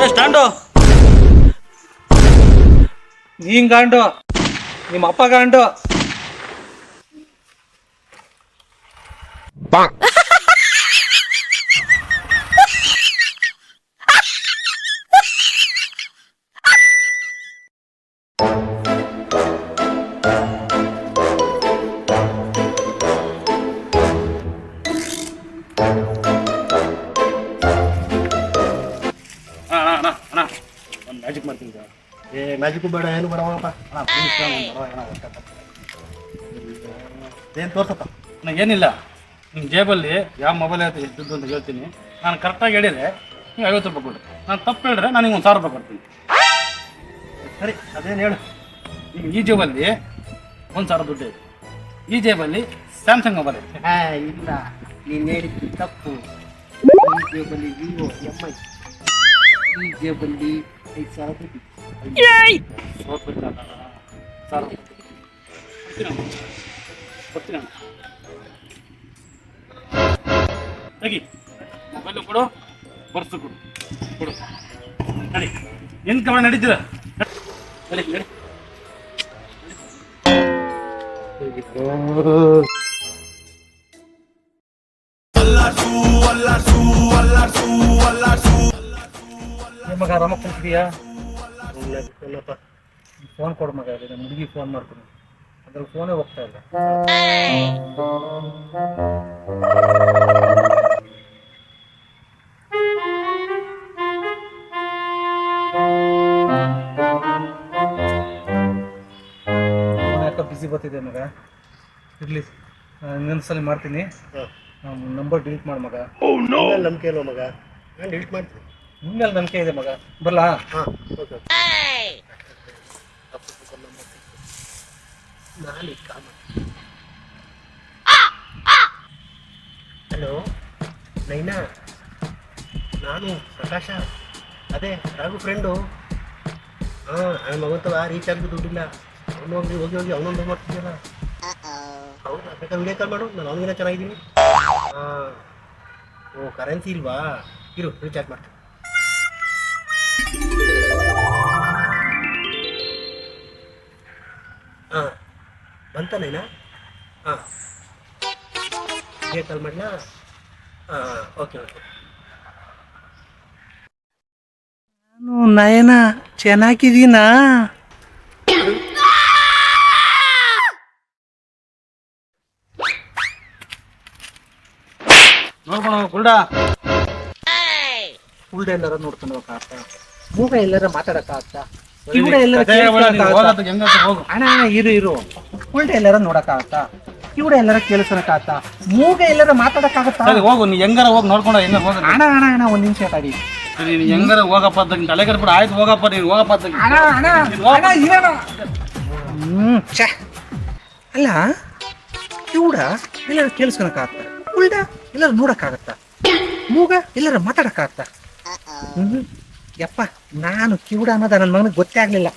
ಏ ಸ್ಟ್ಯಾಂಡು ನೀನ್ ಗಾಂಡು ನಿಮ್ಮ ಅಪ್ಪ ಗಾಂಡು ಅಣ್ಣ ಮ್ಯಾಜಿಕ್ ಮಾಡ್ತೀನಿ ಏ ಮ್ಯಾಜಿಕ್ ಬೇಡ ಏನು ಬೇಡವಪ್ಪ ಅಣ್ಣ ಏನೋ ಏನು ತೋರ್ಸಪ್ಪ? ಏನಿಲ್ಲ. ನಿಮ್ಮ ಜೇಬಲ್ಲಿ ಯಾವ ಮೊಬೈಲ್ ಐತೆ ಎಷ್ಟು ದುಡ್ಡು ಅಂತ ಹೇಳ್ತೀನಿ. ನಾನು ಕರೆಕ್ಟಾಗಿ ಹೇಳಿದ್ರೆ ನೀವು ಐವತ್ತು ರೂಪಾಯಿ ಕೊಡಿ. ನಾನು ತಪ್ಪು ಹೇಳಿದ್ರೆ ನಾನು ನಿಮ್ಗೆ ಒಂದು ಸಾವಿರ ರೂಪಾಯಿ ಕೊಡ್ತೀನಿ. ಸರಿ ಅದೇನು ಹೇಳು. ನಿಮ್ಮ ಈ ಜೇಬಲ್ಲಿ ಒಂದು ಸಾವಿರ ದುಡ್ಡು ಇದೆ ಈ ಜೇಬಲ್ಲಿ ಸ್ಯಾಮ್ಸಂಗ್ ಮೊಬೈಲ್ ಐತೆ. ಹಾ ಇಲ್ಲ. ನೀನು ಹೇಳಿದ್ದು ತಪ್ಪು. ಈ ಜೇಬಲ್ಲಿ ವಿವೋ ಎಂ ಐ ಈ ಜೇಬಲ್ಲಿ ಐದು ಸಾವಿರ ದುಡ್ಡು ಸಾವಿರ ರೂಪಾಯಿ ಇಲ್ಲ ಅಣ್ಣ. ಸಾವಿರ ರೂಪಾಯಿ ಕೊಡ್ತೀನಿ ಅಣ್ಣ. ಕೊಡ್ತೀನಿ ಅಣ್ಣ. ತೆಗಿ ಮೊಬೈಲು ಕೊಡು ಬರ್ಸು ಕೊಡು ಕೊಡು ನಡಿ ನಿನ್ ಕಡೆ ನಡೀತೀರ ನಡಿ ನಡಿ ಏ ಮಗ ಆರಾಮ ಕುಂತಿದೀಯಾ? ಫೋನ್ ಕೊಡು ಮಗ ಇಲ್ಲಿ ನಮ್ಮ ಹುಡುಗಿ ಫೋನ್ ಮಾಡ್ತೀನಿ. ಅದ್ರ ಫೋನೇ ಹೋಗ್ತಾ ಇಲ್ಲ. ಯಾಕೋ ಬಿಸಿ ಬರ್ತಿದೆ ಮಗ? ಇರ್ಲಿ ಇನ್ನೊಂದ್ಸಲ ಮಾಡ್ತೀನಿ. ನಮ್ಮ ನಂಬರ್ ಡಿಲೀಟ್ ಮಾಡು ಮಗ. ನಂಬಿಕೆ ಇಲ್ವ ಮಗ. ನಾನು ಡಿಲೀಟ್ ಮಾಡ್ತೀನಿ. ನಿಮ್ಮೇಲೆ ನಂಬಿಕೆ ಇದೆ ಮಗ. ಬರಲಾ? ಹಾಂ. ಓಕೆ ನಾನು ಕಾಮ ಹಲೋ ನೈನಾ? ನಾನು ಪ್ರಕಾಶ. ಅದೇ ರಾಘು ಫ್ರೆಂಡು ಹಾಂ ನನ್ನ ಮಗಂತವ ರೀಚಾರ್ಜ್ ದುಡ್ಡಿಲ್ಲ. ಅವನು ಹೋಗಿ ಹೋಗಿ ಹೋಗಿ ಅವನೊಂದು ಮಾಡ್ತಿದ್ಯಲ್ಲ. ಹೌದಾ? ಬೇಕಾದ್ರೆ ವಿಡಿಯೋ ಕಾಲ್ ಮಾಡು. ನಾನು ಅವನಿಗಿನ ಚೆನ್ನಾಗಿದ್ದೀನಿ. ಹಾಂ. ಓ ಕರೆನ್ಸಿ ಇಲ್ವಾ? ಇರು ರೀಚಾರ್ಜ್ ಮಾಡ್ತೀನಿ. ಹಾಂ. ಬಂತನೇನಾ ಹಾಂ. ಕಾಲ್ ಮಾಡಲಾ? ಹಾಂ ಓಕೆ ಓಕೆ ನಾನು ನಯನ ಚೆನ್ನಾಗಿದ್ದೀನಾ? ನೋಡ್ಕೊಂಡು ಕುಲ್ಡ ಕುಲ್ಡ ಎಲ್ಲಾರ ನೋಡ್ಕೊಂಡು ಹೋಗಕ್ಕಾಗ್ತಾ ಮೂಗ ಎಲ್ಲಾರ ಮಾತಾಡಕ್ಕಾಗತ್ತ ಕಿವುಡ ಎಲ್ಲರ? ಹೋಗು. ಅಣ್ಣ ಇರು ಇರು. ಉಲ್ಟ ಎಲ್ಲಾರ ನೋಡಕ್ಕಾಗತ್ತಾ? ಕಿವುಡ ಎಲ್ಲಾರ ಕೇಳಿಸ್ಕೊಳಕ್ಕಾಗತ್ತ? ಮೂಗ ಎಲ್ಲಾರ ಮಾತಾಡಕ್ಕಾಗತ್ತಾ? ಹೋಗು ನೀ ಹೆಂಗಾರ ಹೋಗಿ ನೋಡ್ಕೊಂಡು ಹೆಂಗಾರ ಹೋಗ ಅಣ್ಣ ಅಣ್ಣ ಅಣ್ಣ ಒಂದ್ ನಿಮಿಷ ತಡಿ. ಸರಿ ನೀ ಹೆಂಗಾರ ಹೋಗಪ್ಪ ಅಂತ ನಿನ್ ತಲೆ ಕೆಡ್ಬಿಡ. ಆಯ್ತು ಹೋಗಪ್ಪ ನೀನು ಹೋಗಪ್ಪ ಅಂತ ಅಣ್ಣ ಅಣ್ಣ ಅಣ್ಣ ಇರೋಣ. ಛೆ. ಅಲ್ಲ ಕಿವುಡ ಎಲ್ಲಾರ ಕೇಳಿಸ್ಕೊಳಕ್ಕಾಗತ್ತ? ಉಲ್ಡ ಎಲ್ಲಾರು ನೋಡಕ್ಕಾಗತ್ತ? ಮೂಗ ಎಲ್ಲಾರ ಮಾತಾಡಕ್ಕಾಗತ್ತಾ? ಹ್ಮ್ ಯಪ್ಪ ನಾನು ಕಿವುಡ ಅನ್ನೋದ ನನ್ನ ಮಗನಿಗೆ ಗೊತ್ತೇ ಆಗ್ಲಿಲ್ಲ.